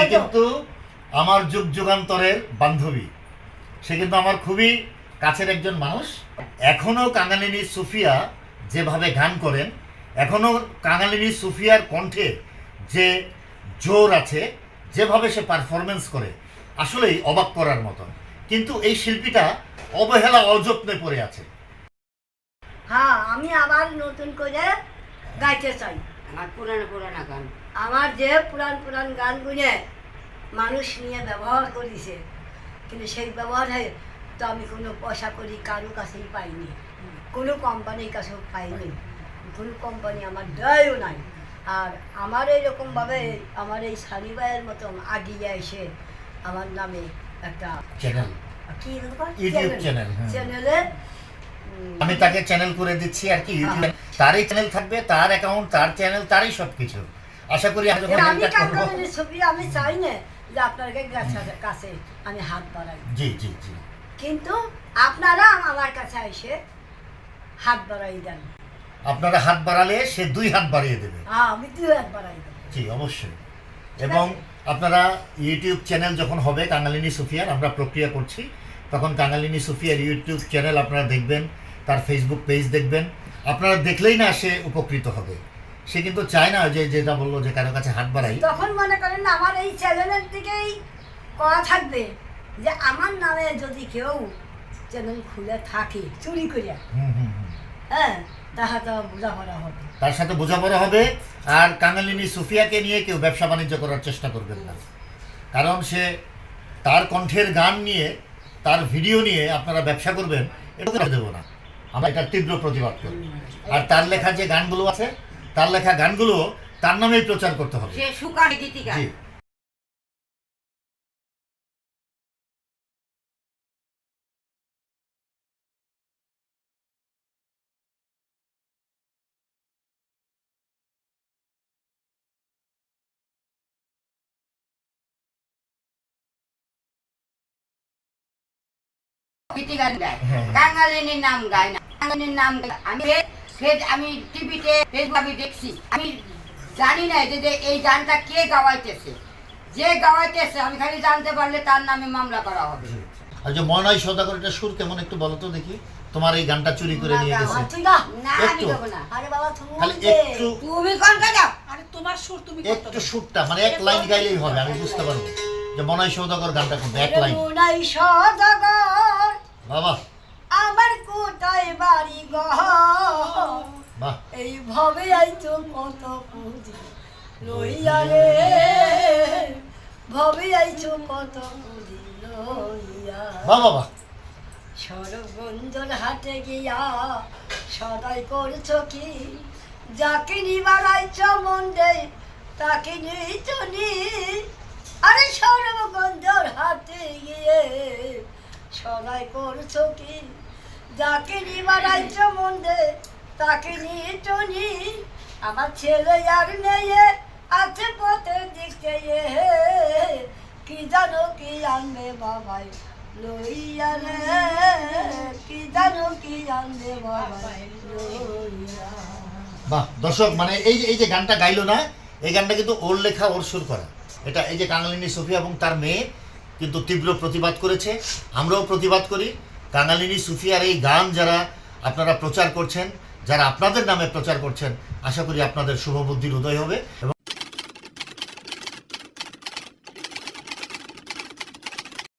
সে কিন্তু আমার যুগ যুগান্তরের বান্ধবী। সে কিন্তু আমার খুবই কাছের একজন মানুষ। এখনও কাঙালিনী সুফিয়া যেভাবে গান করেন এখনও কাঙালিনী সুফিয়ার কণ্ঠে যে জোর আছে যেভাবে সে পারফরমেন্স করে আসলেই অবাক করার মতো কিন্তু এই শিল্পীটা অবহেলা অযত্নে পড়ে আছে। হ্যাঁ আমি আবার নতুন করে গাইতে চাই। আমার পুরানো পুরানো গান। আমার যে পুরান পুরান গানগুলো মানুষ নিয়ে ব্যবহার করেছে কিন্তু সেই ব্যবহারে তো আমি কোনো পয়সা করি কারও কাছেই পাইনি কোনো কোম্পানির কাছেও পাইনি কোনো কোম্পানি আমার দেয়ও নাই। আর আমার এইরকমভাবে আমার এই সানিবাইয়ের মতন আগিয়ে এসে আমার নামে একটা চ্যানেল কি ব্যাপার? চ্যানেল, আমি তাকে চ্যানেল করে দিচ্ছি আর কি। ইউটিউবে তারই চ্যানেল থাকবে তার অ্যাকাউন্ট তার চ্যানেল তারই সব কিছু আশা করি আমি ছবি আমি চাই না যে আপনার কাছে কাছে আমি হাত বাড়াই। জি জি জি। কিন্তু আপনারা আমার কাছে এসে হাত বাড়াই দেন। আপনারা হাত বাড়ালে সে দুই হাত বাড়িয়ে দেবে। হ্যাঁ আমি দুই হাত বাড়াই দেবো। জি অবশ্যই। এবং আপনারা ইউটিউব চ্যানেল যখন হবে কাঙালিনী সুফিয়ার আমরা প্রক্রিয়া করছি। তখন কাঙালিনী সুফিয়ার ইউটিউব চ্যানেল আপনারা দেখবেন তার ফেসবুক পেজ দেখবেন। আপনারা দেখলেই না সে উপকৃত হবে। সে কিন্তু চায় না যে যেটা বলল যে কারও কাছে হাত বাড়াই। তখন মনে করেন আমার এই চ্যানেলের দিকেই করা থাকবে যে আমার নামে যদি কেউ চ্যানেল খুলে থাকে চুরি করে হুম হুম হুম। হ্যাঁ তাহা বোঝাপড়া হবে। তার সাথে বোঝাপড়া হবে আর কাঙালিনী সুফিয়াকে নিয়ে কেউ ব্যবসা বাণিজ্য করার চেষ্টা করবেন না। কারণ সে তার কণ্ঠের গান নিয়ে তার ভিডিও নিয়ে আপনারা ব্যবসা করবেন এটা দেবো না। আমরা এটা তীব্র প্রতিবাদ করি। আর তার লেখা যে গানগুলো আছে তার লেখা গানগুলো তার নামেই প্রচার করতে হবে। সে সুকার জি গীতিকা গায়। কাঙালিনীর নাম গায় না। কাঙালিনীর নাম আমি আমি টিভিতে ফেসবুক দেখছি। আমি জানি না যে যে এই গানটা কে গাওয়াইতেছে। যে গাওয়াইতেছে আমি খালি জানতে পারলে তার নামে মামলা করা হবে। আর যে সদাগর এটা সুর কেমন একটু বলো তো দেখি। তোমার এই গানটা চুরি করে নিয়ে গেছে। একটু। দেবো না। আরে বাবা তুমি খালি একটু তুমি কোন গাও আরে তোমার সুর তুমি একটু সুরটা মানে এক লাইন গাইলেই হবে আমি বুঝতে পারব। যে মনাই সৌদাগর গানটা কোনটা? এক লাইন। মুনাই সদাগর বাবা। আমার কোথায় বাড়ি বাহ এইভাবে আইতো কত পুঁজি লইয়া রে। ভবে আইছো কত পুঁজি লইয়া। বাবা সরগঞ্জর হাটে গিয়া সদাই করছ কি? যাকে নিবার আইছ মন্ডে তাকে নিয়েছ নি। আরে সরগঞ্জর হাটে সদাই করছ কি? যাকে নিবার আইছ মন্ডে তাকে নিয়েছ নি। আমার ছেলে আর মেয়ে আছে পথের দিক কি জানো কি আনবে বাবাই লইয়া রে? কি জানো কি আনবে বাবাই লইয়া? বাহ, দর্শক মানে এই এই যে গানটা গাইলো না, এই গানটা কিন্তু ওর লেখা, ওর সুর করা। এটা এই যে কাঙালিনী সুফিয়া এবং তার মেয়ে কিন্তু তীব্র প্রতিবাদ করেছে। আমরাও প্রতিবাদ করি। কাঙালিনী সুফিয়ার এই গান যারা আপনারা প্রচার করছেন, যারা আপনাদের নামে প্রচার করছেন, আশা করি আপনাদের শুভবুদ্ধির উদয় হবে। এবং